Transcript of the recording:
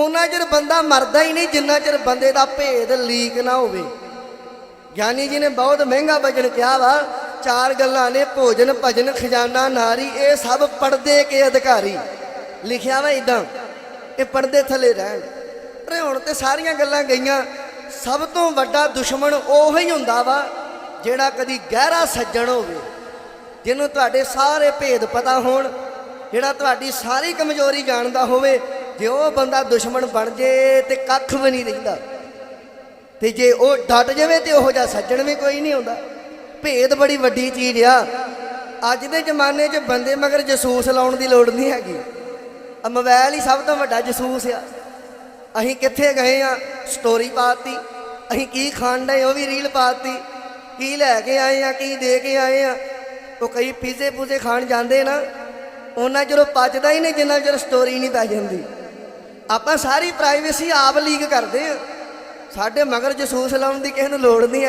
ਉਹਨਾਂ ਚਿਰ ਬੰਦਾ ਮਰਦਾ ਹੀ ਨਹੀਂ, ਜਿੰਨਾ ਚਿਰ ਬੰਦੇ ਦਾ ਭੇਦ ਲੀਕ ਨਾ ਹੋਵੇ। ਗਿਆਨੀ ਜੀ ਨੇ ਬਹੁਤ ਮਹਿੰਗਾ ਵਜਨ ਕਿਹਾ ਵਾ, ਚਾਰ ਗੱਲਾਂ ਨੇ, ਭੋਜਨ, ਭਜਨ, ਖਜ਼ਾਨਾ, ਨਾਰੀ, ਇਹ ਸਭ ਪਰਦੇ ਕੇ ਅਧਿਕਾਰੀ? ਲਿਖਿਆ ਵਾ ਇਦਾਂ ਇਹ ਪਰਦੇ ਥੱਲੇ ਰਹਿਣ। ਪਰ ਹੁਣ ਤੇ ਸਾਰੀਆਂ ਗੱਲਾਂ ਗਈਆਂ, ਸਭ ਤੋਂ ਵੱਡਾ ਦੁਸ਼ਮਣ ਉਹ ਹੀ ਹੁੰਦਾ ਵਾ, ਜਿਹੜਾ ਕਦੀ ਗਹਿਰਾ ਸੱਜਣ ਹੋਵੇ। ਜਿਹਨੂੰ ਤੁਹਾਡੇ ਸਾਰੇ ਭੇਦ ਪਤਾ ਹੋਣ, ਜਿਹੜਾ ਤੁਹਾਡੀ ਸਾਰੀ ਕਮਜ਼ੋਰੀ ਜਾਣਦਾ ਹੋਵੇ ਜੇ ਉਹ ਬੰਦਾ ਦੁਸ਼ਮਣ ਬਣ ਜੇ ਤੇ ਕੱਖ ਵੀ ਨਹੀਂ ਰਹਿੰਦਾ ਤੇ ਜੇ ਉਹ ਡਟ ਜਾਵੇ ਤੇ ਉਹੋ ਜਿਹਾ ਸੱਜਣ ਵੀ ਕੋਈ ਨਹੀਂ ਹੁੰਦਾ। ਭੇਦ ਬੜੀ ਵੱਡੀ ਚੀਜ਼ ਆ। ਅੱਜ ਦੇ ਜ਼ਮਾਨੇ 'ਚ ਬੰਦੇ ਮਗਰ ਜਸੂਸ ਲਾਉਣ ਦੀ ਲੋੜ ਨਹੀਂ ਹੈਗੀ। ਆ ਮੋਬਾਈਲ ਹੀ ਸਭ ਤੋਂ ਵੱਡਾ ਜਸੂਸ ਆ। ਅਸੀਂ ਕਿੱਥੇ ਗਏ ਆ? ਸਟੋਰੀ ਪਾਤੀ। ਅਸੀਂ ਕੀ ਖਾਣ ਡਏ, ਉਹ ਵੀ ਰੀਲ ਪਾਤੀ। ਕੀ ਲੈ ਕੇ ਆਏ ਆ, ਕੀ ਦੇ ਕੇ ਆਏ ਆ? ਉਹ ਕਈ ਪੀਜ਼ੇ ਪੂਜ਼ੇ ਖਾਣ ਜਾਂਦੇ ਨਾ। ਉਹਨਾਂ ਜਦੋਂ ਪਚਦਾ ਹੀ ਨਹੀਂ, ਜਿੰਨਾ ਚਿਰ ਸਟੋਰੀ ਨਹੀਂ ਪੈ ਜਾਂਦੀ। ਆਪਾਂ ਸਾਰੀ ਪ੍ਰਾਈਵੇਸੀ ਆਪ ਲੀਕ ਕਰਦੇ ਆ। ਸਾਡੇ ਮਗਰ ਜਸੂਸ ਲਾਉਣ ਦੀ ਕਿਸੇ ਨੂੰ ਲੋੜ ਨਹੀਂ ਹੈ।